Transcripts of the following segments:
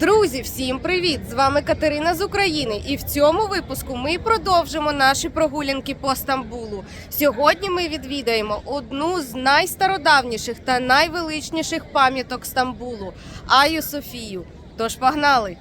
Друзі, всім привіт! З вами Катерина з України. І в цьому випуску ми продовжимо наші прогулянки по Стамбулу. Сьогодні ми відвідаємо одну з найстародавніших та найвеличніших пам'яток Стамбулу Аю Софію. Тож погнали!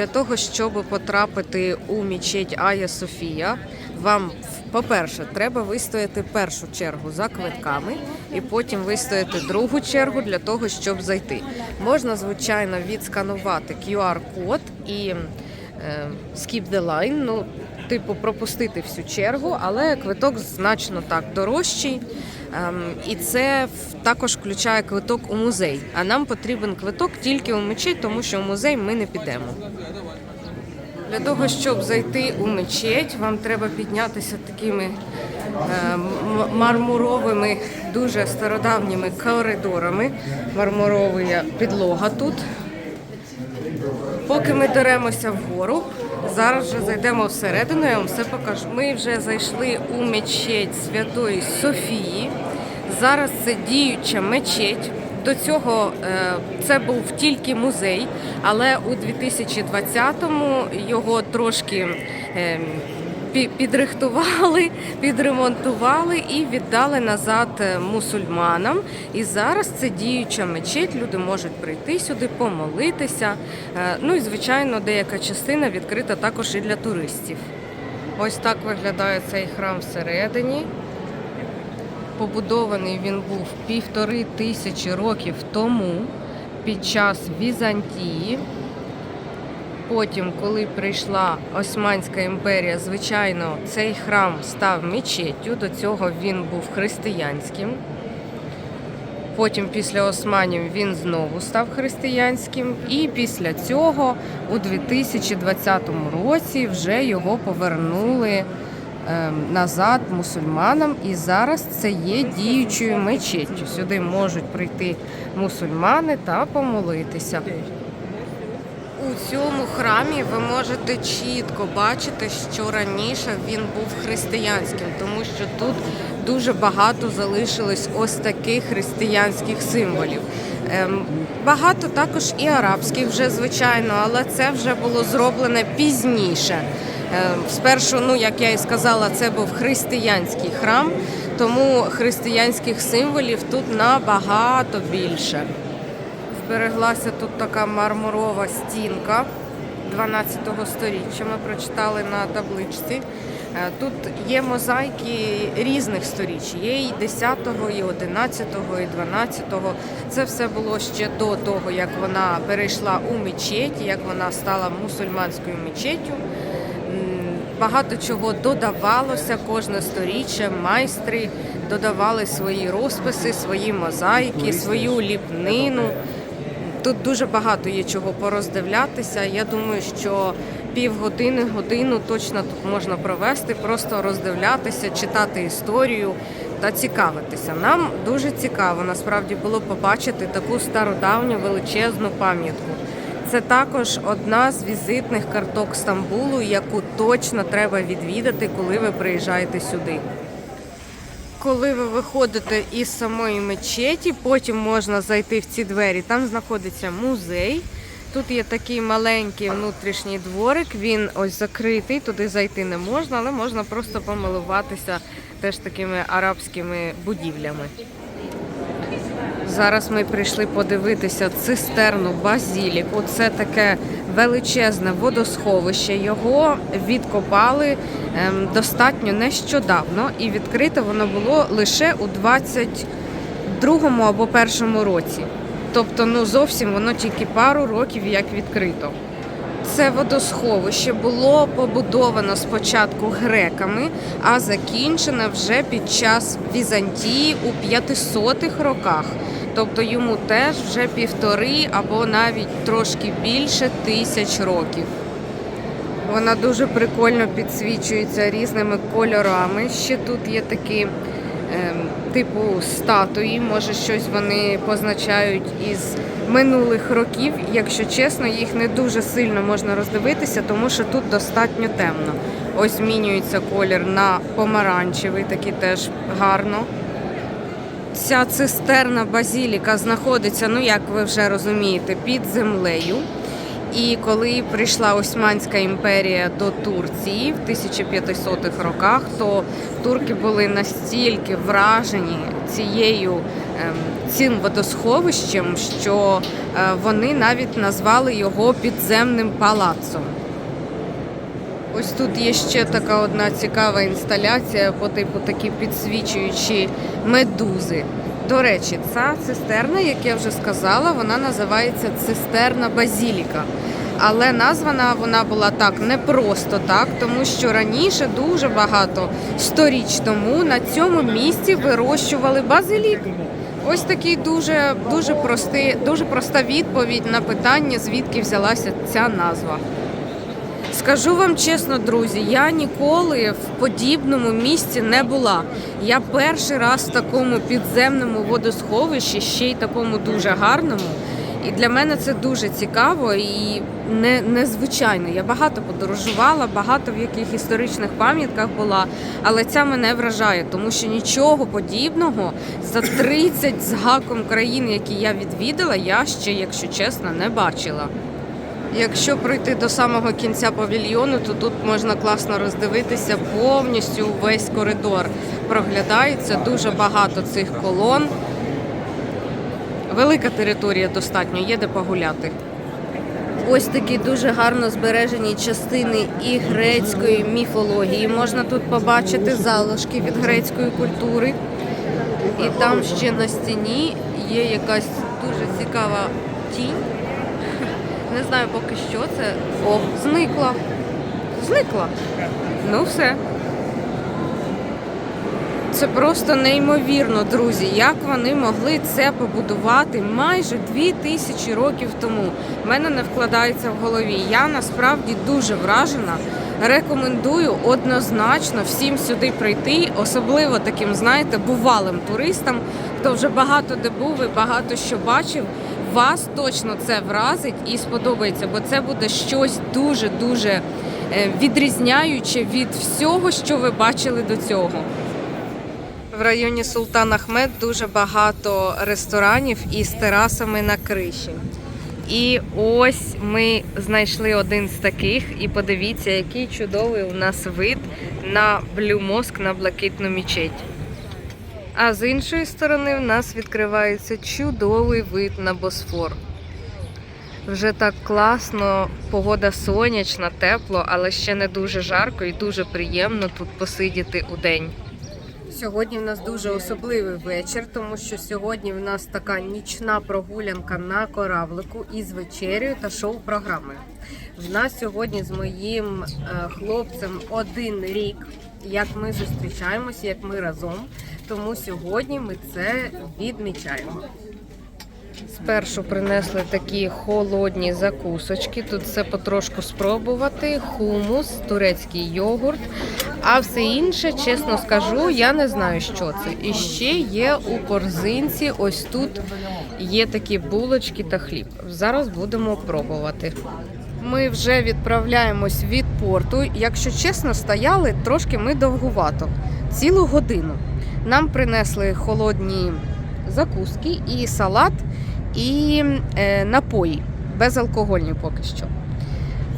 Для того, щоб потрапити у мічеть Ая Софія, вам, по-перше, треба вистояти першу чергу за квитками, і потім вистояти другу чергу для того, щоб зайти. Можна, звичайно, відсканувати QR-код і skip the line, ну, типу, пропустити всю чергу, але квиток значно так дорожчий. Ем, і це також включає квиток у музей. А нам потрібен квиток тільки у мечеть, тому що в музей ми не підемо. Для того, щоб зайти у мечеть, вам треба піднятися такими е, мармуровими, дуже стародавніми коридорами. Мармурова підлога тут. Поки ми деремося вгору, зараз вже зайдемо всередину, я вам все покажу. Ми вже зайшли у мечеть Святої Софії. Зараз це діюча мечеть. До цього е, це був тільки музей, але у 2020-му його трошки е, пі- підрихтували, підремонтували і віддали назад е, мусульманам. І зараз це діюча мечеть. Люди можуть прийти сюди, помолитися. Е, Ну і звичайно, деяка частина відкрита також і для туристів. Ось так виглядає цей храм всередині. Побудований він був півтори тисячі років тому під час Візантії. Потім, коли прийшла Османська імперія, звичайно, цей храм став мечеттю. До цього він був християнським. Потім, після османів, він знову став християнським. І після цього, у 2020 році, вже його повернули ем, назад мусульманам. І зараз це є діючою мечеттю. Сюди можуть прийти мусульмани та помолитися. У цьому храмі ви можете чітко бачити, що раніше він був християнським, тому що тут дуже багато залишилось ось таких християнських символів. Ем, Багато також і арабських вже звичайно, але це вже було зроблене пізніше. Ем, Спершу, ну як я і сказала, це був християнський храм, тому християнських символів тут набагато більше. Збереглася тут така мармурова стінка 12 століття. Ми прочитали на табличці. Е, Тут є мозаїки різних сторіч. Є і 10-го, і 11-го, і 12-го. Це все було ще до того, як вона перейшла у мечеть, як вона стала мусульманською мечеттю. Багато чого додавалося кожне сторіччя. Майстри додавали свої розписи, свої мозаїки, свою ліпнину. Тут дуже багато є чого пороздивлятися. Я думаю, що півгодини, годину точно тут можна провести, просто роздивлятися, читати історію та цікавитися. Нам дуже цікаво насправді було побачити таку стародавню величезну пам'ятку. Це також одна з візитних карток Стамбулу, яку точно треба відвідати, коли ви приїжджаєте сюди. Коли ви виходите із самої мечеті, потім можна зайти в ці двері. Там знаходиться музей. Тут є такий маленький внутрішній дворик. Він ось закритий, туди зайти не можна, але можна просто помилуватися теж такими арабськими будівлями. Зараз ми прийшли подивитися цистерну базіліку. Це таке величезне водосховище. Його відкопали ем, достатньо нещодавно, і відкрите воно було лише у 22-му або першому році. Тобто, ну зовсім воно тільки пару років як відкрито. Це водосховище було побудовано спочатку греками, а закінчено вже під час Візантії у 500-х роках. Тобто йому теж вже півтори або навіть трошки більше тисяч років. Вона дуже прикольно підсвічується різними кольорами. Ще тут є такі ем, типу статуї, може щось вони позначають із минулих років. Якщо чесно, їх не дуже сильно можна роздивитися, тому що тут достатньо темно. Ось змінюється колір на помаранчевий, такий теж гарно. Ця цистерна базіліка знаходиться, ну як ви вже розумієте, під землею. І коли прийшла Османська імперія до Турції в 1500-х роках, то турки були настільки вражені цією ем, цим водосховищем, що е, вони навіть назвали його підземним палацом. Ось тут є ще така одна цікава інсталяція по типу такі підсвічуючі медузи. До речі, ця цистерна, як я вже сказала, вона називається цистерна Базіліка. Але названа вона була так не просто так, тому що раніше дуже багато сторіч тому на цьому місці вирощували базилік. Ось такий дуже дуже простий, дуже проста відповідь на питання, звідки взялася ця назва. Скажу вам чесно, друзі, я ніколи в подібному місці не була. Я перший раз в такому підземному водосховищі, ще й такому дуже гарному. І для мене це дуже цікаво і не, незвичайно. Я багато подорожувала, багато в яких історичних пам'ятках була, але ця мене вражає, тому що нічого подібного за 30 з гаком країн, які я відвідала, я ще, якщо чесно, не бачила. Якщо пройти до самого кінця павільйону, то тут можна класно роздивитися повністю весь коридор. Проглядається дуже багато цих колон. Велика територія достатньо, є де погуляти. Ось такі дуже гарно збережені частини і грецької міфології. Можна тут побачити залишки від грецької культури. І там ще на стіні є якась дуже цікава тінь. Не знаю поки що це. О, зникла. Зникла. Ну все. Це просто неймовірно, друзі, як вони могли це побудувати майже дві тисячі років тому. В мене не вкладається в голові. Я насправді дуже вражена. Рекомендую однозначно всім сюди прийти, особливо таким, знаєте, бувалим туристам, хто вже багато де був і багато що бачив. Вас точно це вразить і сподобається, бо це буде щось дуже дуже відрізняюче від всього, що ви бачили до цього. В районі Султан Ахмед дуже багато ресторанів із терасами на криші. І ось ми знайшли один з таких, і подивіться, який чудовий у нас вид на Блю Моск, на блакитну мічеть. А з іншої сторони в нас відкривається чудовий вид на Босфор. Вже так класно, погода сонячна, тепло, але ще не дуже жарко і дуже приємно тут посидіти у день. Сьогодні в нас дуже особливий вечір, тому що сьогодні в нас така нічна прогулянка на кораблику із вечерею та шоу-програмою. В нас сьогодні з моїм е, хлопцем один рік, як ми зустрічаємося, як ми разом. Тому сьогодні ми це відмічаємо. Спершу принесли такі холодні закусочки. Тут все потрошку спробувати: хумус, турецький йогурт. А все інше, чесно скажу, я не знаю, що це. І ще є у корзинці. Ось тут є такі булочки та хліб. Зараз будемо пробувати. Ми вже відправляємось від порту. Якщо чесно, стояли трошки ми довгувато, цілу годину. Нам принесли холодні закуски і салат, і е, напої безалкогольні поки що.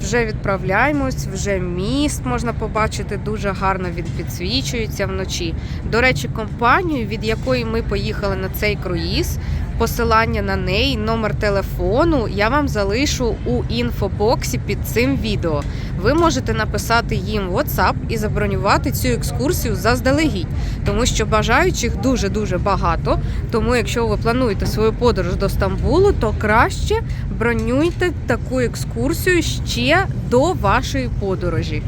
Вже відправляємось, вже міст можна побачити, дуже гарно він підсвічується вночі. До речі, компанію, від якої ми поїхали на цей круїз, посилання на неї, номер телефону я вам залишу у інфобоксі під цим відео. Ви можете написати їм WhatsApp і забронювати цю екскурсію заздалегідь, тому що бажаючих дуже-дуже багато. Тому, якщо ви плануєте свою подорож до Стамбулу, то краще бронюйте таку екскурсію ще до вашої подорожі.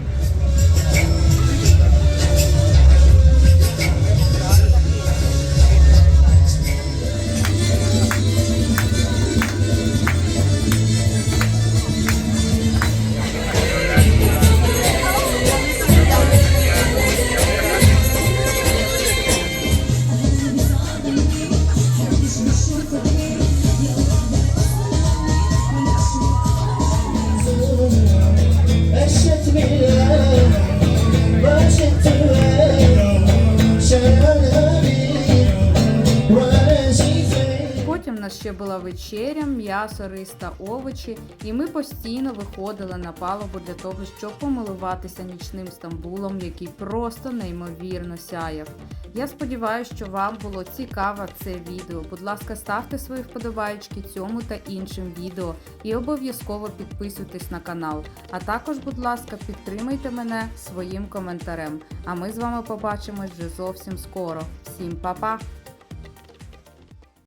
Потім в нас ще була вечеря, м'ясо, рис та овочі, і ми постійно виходили на палубу для того, щоб помилуватися нічним стамбулом, який просто неймовірно сяяв. Я сподіваюся, що вам було цікаво це відео. Будь ласка, ставте свої вподобайки цьому та іншим відео і обов'язково підписуйтесь на канал. А також, будь ласка, підтримайте мене своїм коментарем. А ми з вами побачимось вже зовсім скоро. Всім па-па!